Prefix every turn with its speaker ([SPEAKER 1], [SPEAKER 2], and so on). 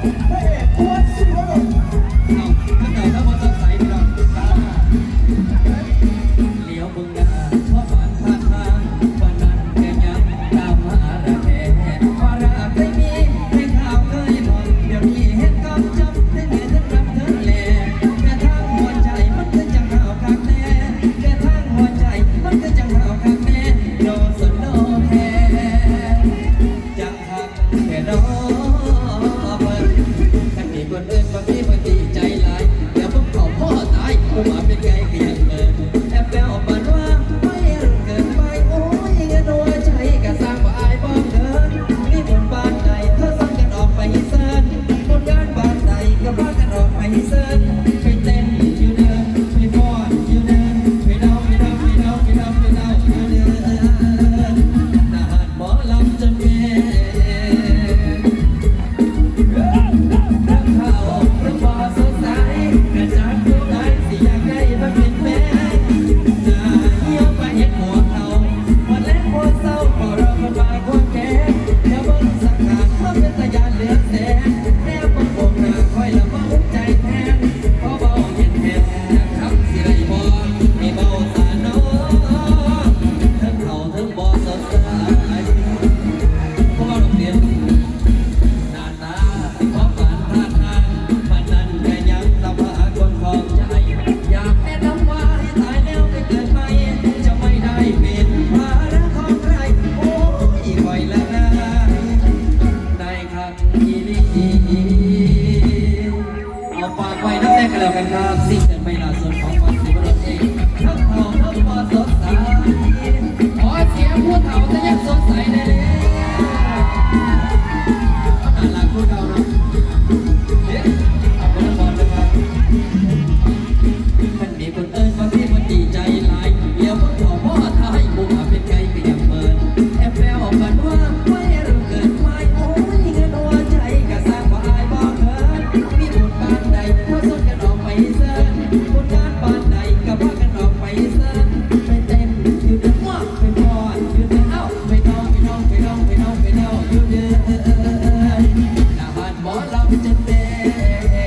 [SPEAKER 1] Thank you. เอา
[SPEAKER 2] ฝากไว้น้ำแดงกันแล้วกันครับสิ่งจะไม่ลาสุดของ something you.